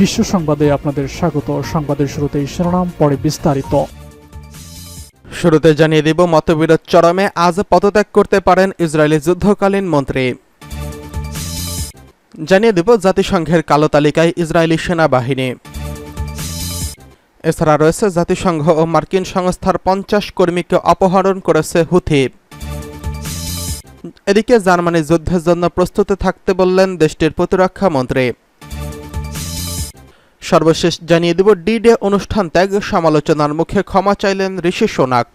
বিশ্ব সংবাদে আপনাদের স্বাগত। সংবাদের শুরুতেই শিরোনাম, পরে বিস্তারিত। শুরুতে জানিয়ে দিব, মতবিরোধ চরমে আজ পদত্যাগ করতে পারেন ইসরায়েলি যুদ্ধকালীন মন্ত্রী। জানিয়ে দিব, জাতিসংঘের কালো তালিকায় ইসরায়েলি সেনাবাহিনী। এছাড়া রয়েছে, জাতিসংঘ ও মার্কিন সংস্থার পঞ্চাশ কর্মীকে অপহরণ করেছে হুথি। এদিকে জার্মানি যুদ্ধের জন্য প্রস্তুত থাকতে বললেন দেশটির প্রতিরক্ষা মন্ত্রী। সর্বশেষ জানিয়ে দিব ডি ডে অনুষ্ঠান ত্যাগ, সমালোচনার মুখে ক্ষমা চাইলেন ঋষি সোনাক।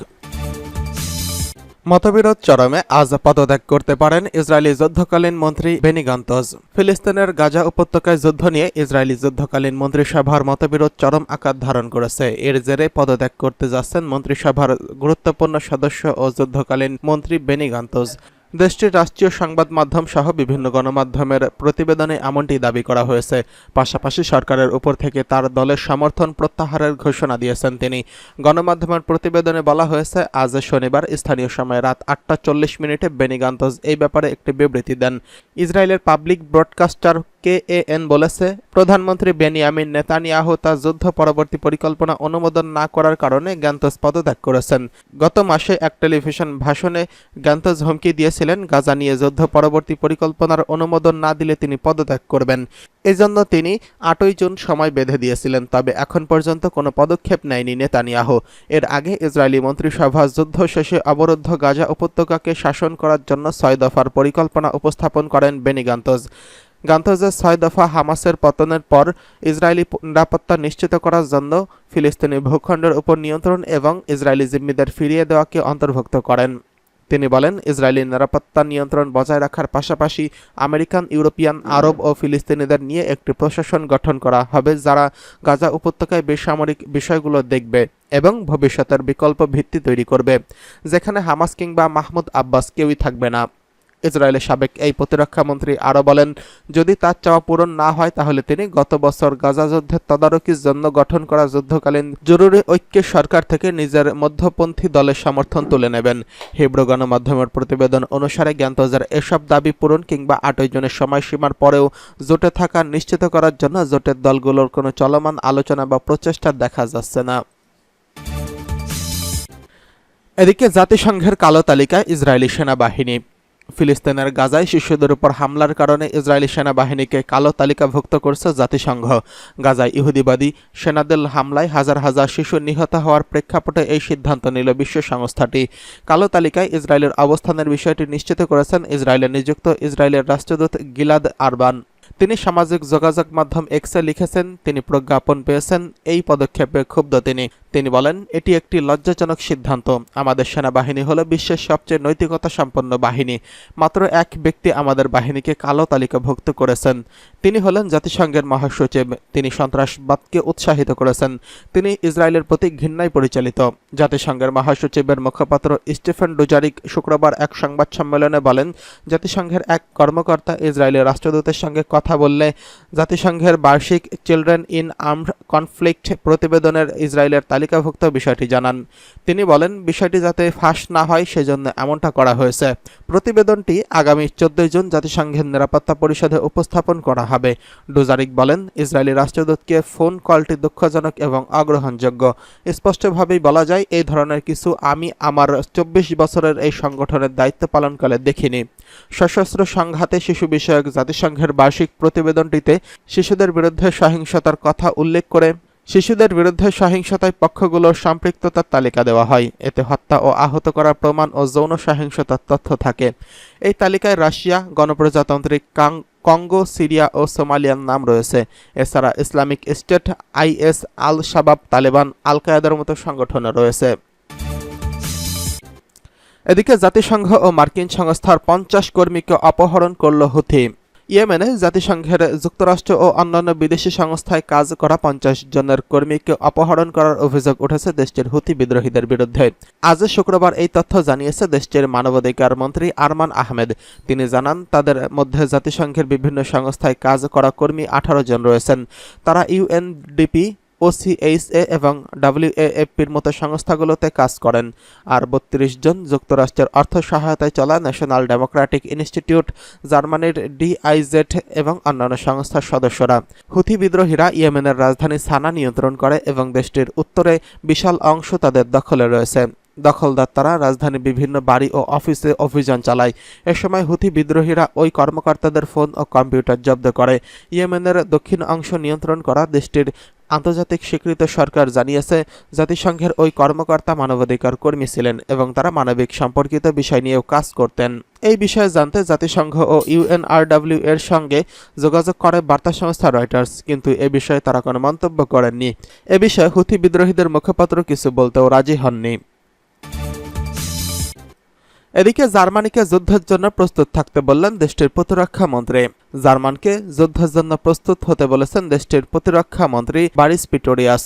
মতবিরোধ চরমে আজ পদত্যাগ করতে পারেন ইসরায়েলি যুদ্ধকালীন মন্ত্রী বেনি গান্তজ ফিলিস্তিনের গাজা উপত্যকায় যুদ্ধ নিয়ে ইসরায়েলি যুদ্ধকালীন মন্ত্রিসভার মতবিরোধ চরম আকার ধারণ করেছে। এর জেরে পদত্যাগ করতে যাচ্ছেন মন্ত্রিসভার গুরুত্বপূর্ণ সদস্য ও যুদ্ধকালীন মন্ত্রী বেনি গান্তজ দেশটির রাষ্ট্রীয় সংবাদ মাধ্যম সহ বিভিন্ন গণমাধ্যমের প্রতিবেদনে এমনটি দাবি করা হয়েছে। পাশাপাশি সরকারের উপর থেকে তার দলের সমর্থন প্রত্যাহারের ঘোষণা দিয়েছেন তিনি। গণমাধ্যমের প্রতিবেদনে বলা হয়েছে, আজ শনিবার স্থানীয় সময় রাত আটটা চল্লিশ মিনিটে বেনিগান্তজ এই ব্যাপারে একটি বিবৃতি দেন। ইসরায়েলের পাবলিক ব্রডকাস্টার কেএএন বলেছে, প্রধানমন্ত্রী বেনিয়ামিন নেতানিয়াহু তার যুদ্ধ পরবর্তী পরিকল্পনা অনুমোদন না করার কারণে গ্যান্তজ পদত্যাগ করেছেন। গত মাসে এক টেলিভিশন ভাষণে গ্যান্তজ হুমকি দিয়েছিলেন, গাজা নিয়ে যুদ্ধ পরবর্তী পরিকল্পনার অনুমোদন না দিলে তিনি পদত্যাগ করবেন। এজন্য তিনি আটই জুন সময় বেঁধে দিয়েছিলেন, তবে এখন পর্যন্ত কোনো পদক্ষেপ নেয়নি নেতানিয়াহু। এর আগে ইসরায়েলি মন্ত্রিসভা যুদ্ধ শেষে অবরুদ্ধ গাজা উপত্যকাকে শাসন করার জন্য ছয় দফার পরিকল্পনা উপস্থাপন করেন বেনি গান্তজ ছয় দফা হামাসের পতনের পর ইসরায়েলি নিরাপত্তা নিশ্চিত করার জন্য ফিলিস্তিনি ভূখণ্ডের উপর নিয়ন্ত্রণ এবং ইসরায়েলি জিম্মিদের ফিরিয়ে দেওয়াকে অন্তর্ভুক্ত করেন। তিনি বলেন, ইসরায়েলি নিরাপত্তা নিয়ন্ত্রণ বজায় রাখার পাশাপাশি আমেরিকান, ইউরোপিয়ান, আরব ও ফিলিস্তিনিদের নিয়ে একটি প্রশাসন গঠন করা হবে, যারা গাজা উপত্যকায় বেসামরিক বিষয়গুলো দেখবে এবং ভবিষ্যতের বিকল্প ভিত্তি তৈরি করবে, যেখানে হামাস কিংবা মাহমুদ আব্বাস কেউই থাকবে না। ইসরায়েলের সাবেক এই প্রতিরক্ষা মন্ত্রী আরও বলেন, যদি তার চাওয়া পূরণ না হয়, তাহলে তিনি গত বছর গাজা যুদ্ধের তদারকির জন্য গঠন করা যুদ্ধকালীন জরুরি ঐক্যের সরকার থেকে নিজের মধ্যপন্থী দলের সমর্থন তুলে নেবেন। হিব্রু গণমাধ্যমের প্রতিবেদন অনুসারে জ্ঞানতজার এসব দাবি পূরণ কিংবা আটই জনের সময়সীমার পরেও জোটে থাকা নিশ্চিত করার জন্য জোটের দলগুলোর কোনো চলমান আলোচনা বা প্রচেষ্টা দেখা যাচ্ছে না। এদিকে জাতিসংঘের কালো তালিকায় ইসরায়েলি সেনাবাহিনী ফিলিস্তিনের গাজায় শিশুদের উপর হামলার কারণে ইসরায়েলি সেনাবাহিনীকে কালো তালিকাভুক্ত করছে জাতিসংঘ। গাজায় ইহুদিবাদী সেনাদের হামলায় হাজার হাজার শিশু নিহত হওয়ার প্রেক্ষাপটে এই সিদ্ধান্ত নিল বিশ্ব সংস্থাটি। কালো তালিকায় ইসরায়েলের অবস্থানের বিষয়টি নিশ্চিত করেছেন ইসরায়েলে নিযুক্ত ইসরায়েলের রাষ্ট্রদূত গিলাদ আরবান। তিনি সামাজিক যোগাযোগ মাধ্যম এক্সে লিখেছেন, তিনি প্রজ্ঞাপন পেয়েছেন, এই পদক্ষেপে ক্ষুব্ধ তিনি। তিনি বলেন, এটি একটি লজ্জাজনক সিদ্ধান্ত। আমাদের সেনাবাহিনী হলো বিশ্বের সবচেয়ে নৈতিকতা সম্পন্ন বাহিনী। মাত্র এক ব্যক্তি আমাদের বাহিনীকে কালো তালিকাভুক্ত করেছেন। তিনি হলেন জাতিসংঘের মহাসচিব। তিনি সন্ত্রাসবাদকে উৎসাহিত করেছেন। তিনি ইসরায়েলের প্রতি ঘৃণায় পরিচালিত। জাতিসংঘের মহাসচিবের মুখপাত্র স্টিফেন ডুজারিক শুক্রবার এক সংবাদ সম্মেলনে বলেন, জাতিসংঘের এক কর্মকর্তা ইসরায়েলের রাষ্ট্রদূতের সঙ্গে কথা বললে জাতিসংঘের বার্ষিক চিলড্রেন ইন আর্মড কনফ্লিক্ট প্রতিবেদনের ইসরায়েলের তালিকাভুক্ত বিষয়টি জানান। তিনি বলেন, বিষয়টি যাতে ফাঁস না হয়, সেজন্য এমনটা করা হয়েছে। প্রতিবেদনটি আগামী চোদ্দই জুন জাতিসংঘের নিরাপত্তা পরিষদে উপস্থাপন করা হবে। ডুজারিক বলেন, ইসরায়েলি রাষ্ট্রদূতকে ফোন কলটি দুঃখজনক এবং অগ্রহণযোগ্য। স্পষ্টভাবেই বলা যায়, এই ধরনের কিছু আমি আমার চব্বিশ বছরের এই সংগঠনের দায়িত্ব পালনকালে দেখিনি। সশস্ত্র সংঘাতে শিশু বিষয়ক জাতিসংঘের বার্ষিক প্রতিবেদনটিতে শিশুদের বিরুদ্ধে সহিংসতার কথা উল্লেখ করে শিশুদের বিরুদ্ধে সহিংসতায় পক্ষগুলোর সম্পৃক্ততার তালিকা দেওয়া হয়। এতে হত্যা ও আহত করার প্রমাণ ও যৌন সহিংসতার তথ্য থাকে। এই তালিকায় রাশিয়া গণপ্রজাতান্ত্রিক কাং, কঙ্গো, সিরিয়া ও সোমালিয়ার নাম রয়েছে। এছাড়া Islamic State, IS al Shabaab Taliban al কায়েদার মতো সংগঠনও রয়েছে। এদিকে জাতিসংঘ ও মার্কিন সংস্থার পঞ্চাশ কর্মীকে অপহরণ করল হুথি। ইয়েমেনে জাতিসংঘের যুক্তরাষ্ট্র ও অন্যান্য বিদেশি সংস্থায় কাজ করা পঞ্চাশ জনের কর্মীকে অপহরণ করার অভিযোগ উঠেছে দেশটির হুতি বিদ্রোহীদের বিরুদ্ধে। আজ শুক্রবার এই তথ্য জানিয়েছে দেশটির মানবাধিকার মন্ত্রী আরমান আহমেদ। তিনি জানান, তাদের মধ্যে জাতিসংঘের বিভিন্ন সংস্থায় কাজ করা কর্মী আঠারো জন রয়েছেন। তারা ইউএনডিপি ওসিএইচএ এবং ডাব্লিউএএফপির মতো সংস্থাগুলোতে কাজ করেন আর বত্রিশ জন যুক্তরাষ্ট্রের অর্থ সহায়তায় চলা ন্যাশনাল ডেমোক্রেটিক ইনস্টিটিউট জার্মানির ডিআইজেড এবং অন্যান্য সংস্থার সদস্যরা। হুথি বিদ্রোহীরা ইয়েমেনের রাজধানী সানা নিয়ন্ত্রণ করে এবং দেশটির উত্তরে বিশাল অংশ তাদের দখলে রয়েছে। দখলদাতারা রাজধানীর বিভিন্ন বাড়ি ও অফিসে অভিযান চালায়। এ সময় হুথি বিদ্রোহীরা ওই কর্মকর্তাদের ফোন ও কম্পিউটার জব্দ করে। ইয়েমেনের দক্ষিণ অংশ নিয়ন্ত্রণ করা দেশটির আন্তর্জাতিক স্বীকৃত সরকার জানিয়েছে, জাতিসংঘের ওই কর্মকর্তা মানবাধিকার কর্মী ছিলেন এবং তারা মানবিক সম্পর্কিত বিষয় নিয়েও কাজ করতেন। এই বিষয়ে জানতে জাতিসংঘ ও ইউএনআরডাব্লিউ এর সঙ্গে যোগাযোগ করে বার্তা সংস্থা রয়টার্স, কিন্তু এ বিষয়ে তারা কোনো মন্তব্য করেননি। এ বিষয়ে হুথি বিদ্রোহীদের মুখপাত্র কিছু বলতেও রাজি হননি। এদিকে জার্মানিকে যুদ্ধের জন্য প্রস্তুত থাকতে বললেন দেশটির প্রতিরক্ষা মন্ত্রী। জার্মানকে যুদ্ধের জন্য প্রস্তুত হতে বলেছেন দেশটির প্রতিরক্ষা মন্ত্রী বারিস পিটোরিয়াস।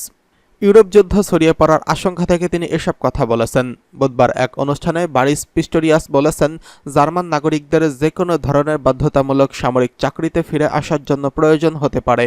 ইউরোপ যুদ্ধ ছড়িয়ে পড়ার আশঙ্কা থেকে তিনি এসব কথা বলেছেন। বুধবার এক অনুষ্ঠানে বারিস পিস্টোরিয়াস বলেছেন, জার্মান নাগরিকদের যে কোনো ধরনের বাধ্যতামূলক সামরিক চাকরিতে ফিরে আসার জন্য প্রয়োজন হতে পারে।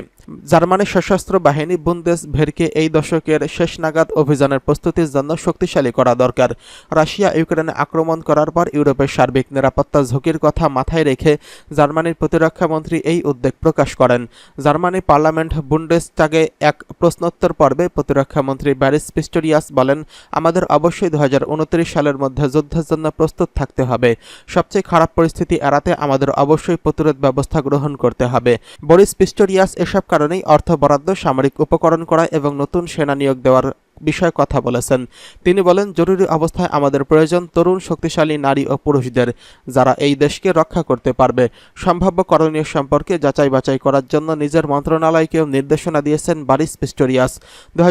জার্মানির সশস্ত্র বাহিনী বুন্দেস ভেরকে এই দশকের শেষ নাগাদ অভিযানের প্রস্তুতির জন্য শক্তিশালী করা দরকার। রাশিয়া ইউক্রেনে আক্রমণ করার পর ইউরোপের সার্বিক নিরাপত্তা ঝুঁকির কথা মাথায় রেখে জার্মানির প্রতিরক্ষা মন্ত্রী এই উদ্বেগ প্রকাশ করেন। জার্মানি পার্লামেন্ট বুন্ডেসটাগে এক প্রশ্নোত্তর পর্বে প্রতিরক্ষা মন্ত্রী ব্যারিস পিস্টোরিয়াস বলেন, আমাদের অবশ্যই দু হাজার উনত্রিশ সালের মধ্যে যুদ্ধের জন্য প্রস্তুত থাকতে হবে। সবচেয়ে খারাপ পরিস্থিতি এড়াতে আমাদের অবশ্যই প্রতিরোধ ব্যবস্থা গ্রহণ করতে হবে। বরিস পিস্টোরিয়াস এসব কারণেই অর্থ বরাদ্দ, সামরিক উপকরণ করা এবং নতুন সেনা নিয়োগ দেওয়ার বিষয়ে কথা বলেছেন। তিনি বলেন, জরুরি অবস্থায় আমাদের প্রয়োজন তরুণ শক্তিশালী নারী ও পুরুষদের, যারা এই দেশকে রক্ষা করতে পারবে। সম্ভাব্য করণীয় সম্পর্কে যাচাই বাছাই করার জন্য নিজের মন্ত্রণালয়কেও নির্দেশনা দিয়েছেন বারিস পিস্টোরিয়াস। দু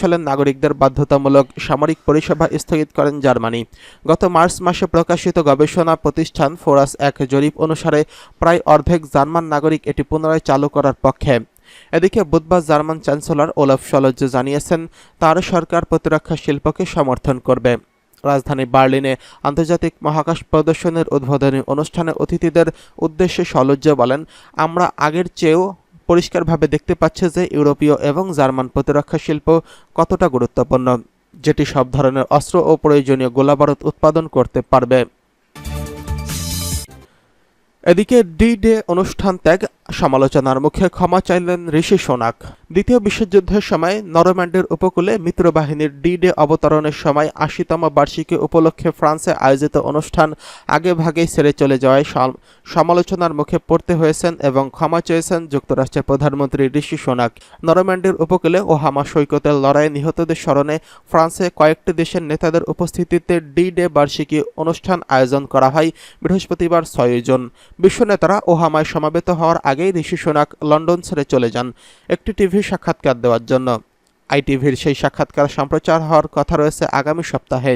সালের নাগরিকদের বাধ্যতামূলক সামরিক পরিষেবা স্থগিত করেন জার্মানি। গত মার্চ মাসে প্রকাশিত গবেষণা প্রতিষ্ঠান ফোরাস এক জরিপ অনুসারে প্রায় অর্ধেক জার্মান নাগরিক এটি পুনরায় চালু করার পক্ষে। এদিকে বুধবার জার্মান চ্যান্সেলর ওলাফ সলজ্জ জানিয়েছেন, তার সরকার প্রতিরক্ষা শিল্পকে সমর্থন করবে। রাজধানী বার্লিনে আন্তর্জাতিক মহাকাশ প্রদর্শনের উদ্বোধনী অনুষ্ঠানে অতিথিদের উদ্দেশ্যে সলজ্জ বলেন, আমরা আগের চেয়েও পরিষ্কারভাবে দেখতে পাচ্ছি যে ইউরোপীয় এবং জার্মান প্রতিরক্ষা শিল্প কতটা গুরুত্বপূর্ণ, যেটি সব ধরনের অস্ত্র ও প্রয়োজনীয় গোলাবারুদ উৎপাদন করতে পারবে। এদিকে ডি ডে অনুষ্ঠান ত্যাগ সমালোচনার মুখে ক্ষমা চাইলেন ঋষি সোনাক। দ্বিতীয় বিশ্বযুদ্ধের সময় নরম্যান্ডের উপকূলে মিত্রবাহিনীর ডি ডে অবতরণের সময় আশিতম বার্ষিকী উপলক্ষে ফ্রান্সে আয়োজিত অনুষ্ঠান আগে ভাগেই সেরে চলে যাওয়ায় সমালোচনার মুখে পড়তে হয়েছেন এবং ক্ষমা চেয়েছেন যুক্তরাষ্ট্রের প্রধানমন্ত্রী ঋষি সোনাক। নরম্যান্ডের উপকূলে ওহামা সৈকতের লড়াইয়ে নিহতদের স্মরণে ফ্রান্সে কয়েকটি দেশের নেতাদের উপস্থিতিতে ডি ডে বার্ষিকী অনুষ্ঠান আয়োজন করা হয় বৃহস্পতিবার ছয় জুন। বিশ্ব নেতারা ওহামায় সমাবেত হওয়ার আগেই ঋষি সোনাক লন্ডন ছেড়ে চলে যান একটি টিভি সাক্ষাৎকার দেওয়ার জন্য। আইটিভির সেই সাক্ষাৎকার সম্প্রচার হওয়ার কথা রয়েছে আগামী সপ্তাহে।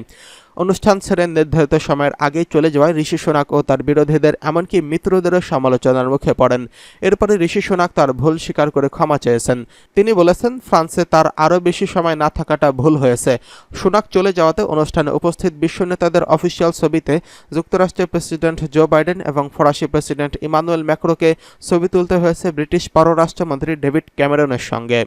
অনুষ্ঠান ছেড়ে নির্ধারিত সময়ের আগেই চলে যাওয়ায় ঋষি সোনাক ও তার বিরোধীদের, এমনকি মিত্রদেরও সমালোচনার মুখে পড়েন। এরপরে ঋষি সোনাক তার ভুল স্বীকার করে ক্ষমা চেয়েছেন। তিনি বলেছেন, ফ্রান্সে তার আরও বেশি সময় না থাকাটা ভুল হয়েছে। সোনাক চলে যাওয়াতে অনুষ্ঠানে উপস্থিত বিশ্ব নেতাদের অফিসিয়াল ছবিতে যুক্তরাষ্ট্রের প্রেসিডেন্ট জো বাইডেন এবং ফরাসি প্রেসিডেন্ট ইমানুয়েল ম্যাক্রোকে ছবি তুলতে হয়েছে ব্রিটিশ পররাষ্ট্রমন্ত্রী ডেভিড ক্যামেরনের সঙ্গে।